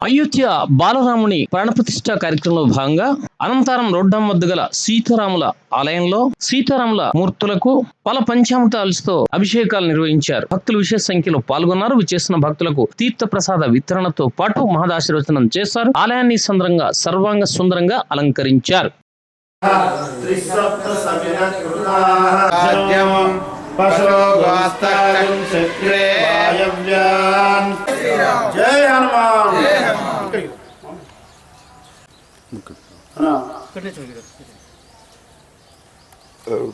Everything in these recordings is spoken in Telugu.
అయోధ్య బాలరాముని ప్రాణప్రతిష్ఠ కార్యక్రమంలో భాగంగా అనంతరం రోడ్డం వద్ద గల సీతారాముల ఆలయంలో సీతారాముల మూర్తులకు పల పంచామృతాలతో అభిషేకాలు నిర్వహించారు. భక్తులు విశేష సంఖ్యలో పాల్గొన్నారు. విచ్చేసిన భక్తులకు తీర్థ ప్రసాద వితరణతో పాటు మహదాశీర్వచనం చేశారు. ఆలయాన్ని సందరంగా సర్వాంగ సుందరంగా అలంకరించారు. రాజ్యం పశో గోస్తకం శక్రే వాయవ్యాన్ జై హనుమాన్ అన్నా.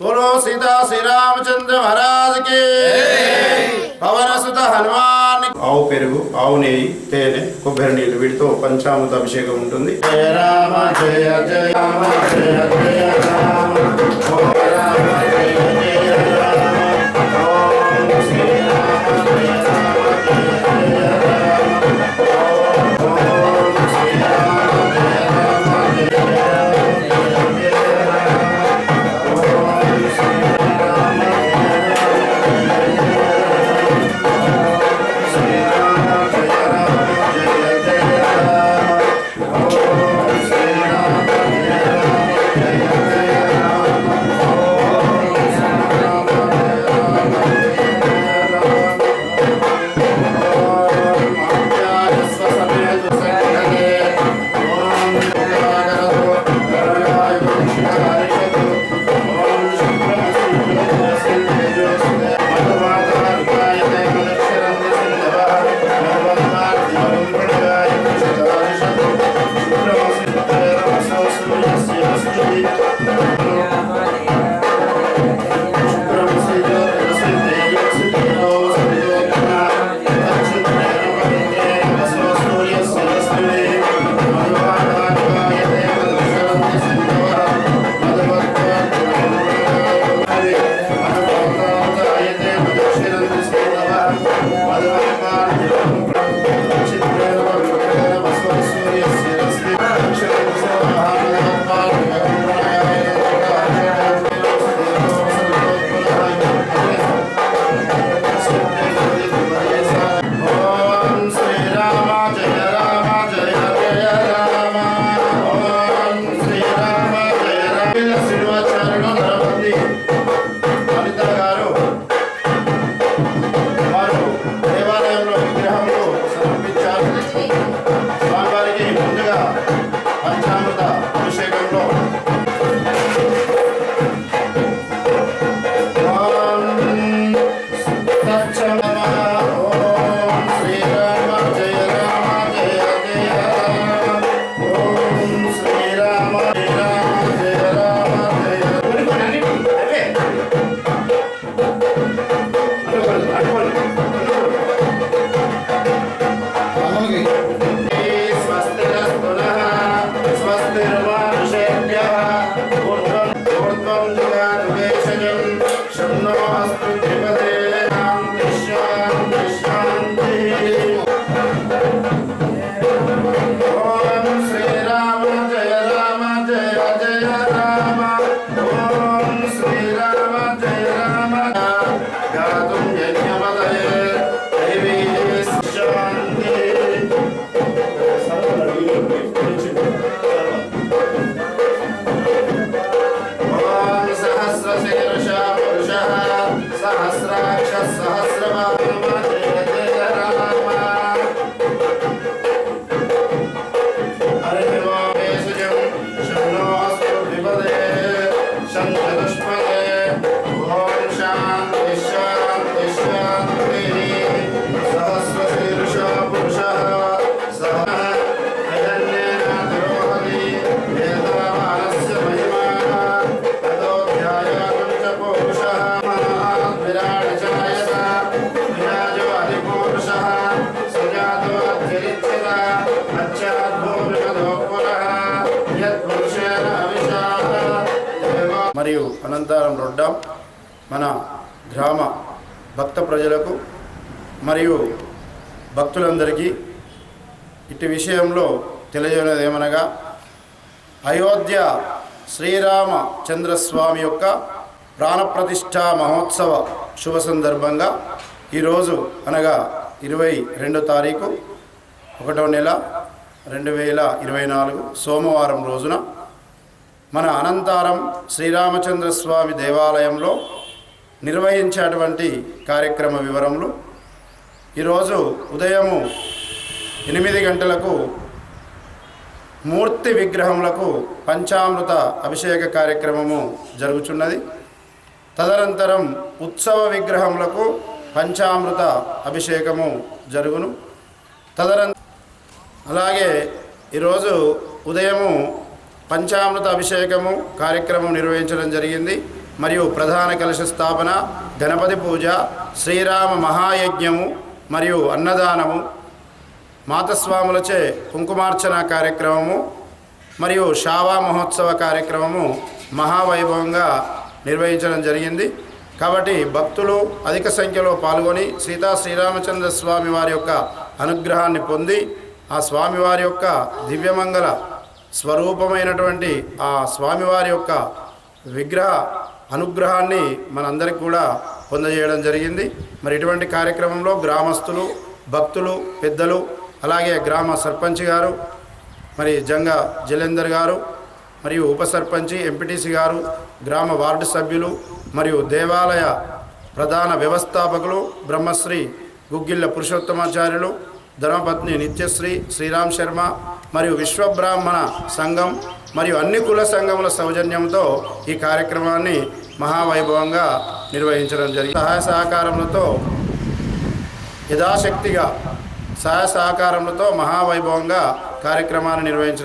बोलो सीता श्री रामचंद्र महाराज के పవన సుత హనుమాన్ ఆవు పెరుగు ఆవు నెయ్యి తేనె కొబ్బరి నీళ్ళు వీటితో పంచామృత అభిషేకం ఉంటుంది జయ రామ జయ జయ రామ జయ జయ రామ అనంతరం రొడ్డాం మన గ్రామ భక్త ప్రజలకు మరియు భక్తులందరికీ ఇటు విషయంలో తెలియజేయనది ఏమనగా అయోధ్య శ్రీరామచంద్రస్వామి యొక్క ప్రాణప్రతిష్ఠా మహోత్సవ శుభ సందర్భంగా ఈరోజు అనగా ఇరవై రెండో తారీఖు ఒకటో నెల రెండు వేల ఇరవై నాలుగు సోమవారం రోజున మన అనంతారం శ్రీరామచంద్ర స్వామి దేవాలయంలో నిర్వహించేటువంటి కార్యక్రమ వివరములు. ఈరోజు ఉదయము ఎనిమిది గంటలకు మూర్తి విగ్రహములకు పంచామృత అభిషేక కార్యక్రమము జరుగుచున్నది. తదనంతరం ఉత్సవ విగ్రహములకు పంచామృత అభిషేకము జరుగును. తదనంత అలాగే ఈరోజు ఉదయము పంచామృత అభిషేకము కార్యక్రమం నిర్వహించడం జరిగింది. మరియు ప్రధాన కలశ స్థాపన గణపతి పూజ శ్రీరామ మహాయజ్ఞము మరియు అన్నదానము మాతస్వాములచే కుంకుమార్చన కార్యక్రమము మరియు శావా మహోత్సవ కార్యక్రమము మహావైభవంగా నిర్వహించడం జరిగింది. కాబట్టి భక్తులు అధిక సంఖ్యలో పాల్గొని సీతా శ్రీరామచంద్ర స్వామి వారి యొక్క అనుగ్రహాన్ని పొంది ఆ స్వామివారి యొక్క దివ్యమంగళ స్వరూపమైనటువంటి ఆ స్వామివారి యొక్క విగ్రహ అనుగ్రహాన్ని మనందరికీ కూడా పొందజేయడం జరిగింది. మరి ఇటువంటి కార్యక్రమంలో గ్రామస్తులు భక్తులు పెద్దలు అలాగే గ్రామ సర్పంచ్ గారు మరి జంగ జలేందర్ గారు మరియు ఉప సర్పంచి ఎంపీటీసీ గారు గ్రామ వార్డు సభ్యులు మరియు దేవాలయ ప్రధాన వ్యవస్థాపకులు బ్రహ్మశ్రీ గుగ్గిళ్ళ పురుషోత్తమాచార్యులు ధర్మపత్ని నిత్యశ్రీ శ్రీరామ్ శర్మ మరియు విశ్వబ్రాహ్మణ సంఘం మరియు అన్ని కుల సంఘముల సౌజన్యంతో ఈ కార్యక్రమాన్ని మహావైభవంగా నిర్వహించడం జరిగింది. సహాయ సహకారములతో యథాశక్తిగా సహాయ సహకారములతో మహావైభవంగా కార్యక్రమాన్ని నిర్వహించడం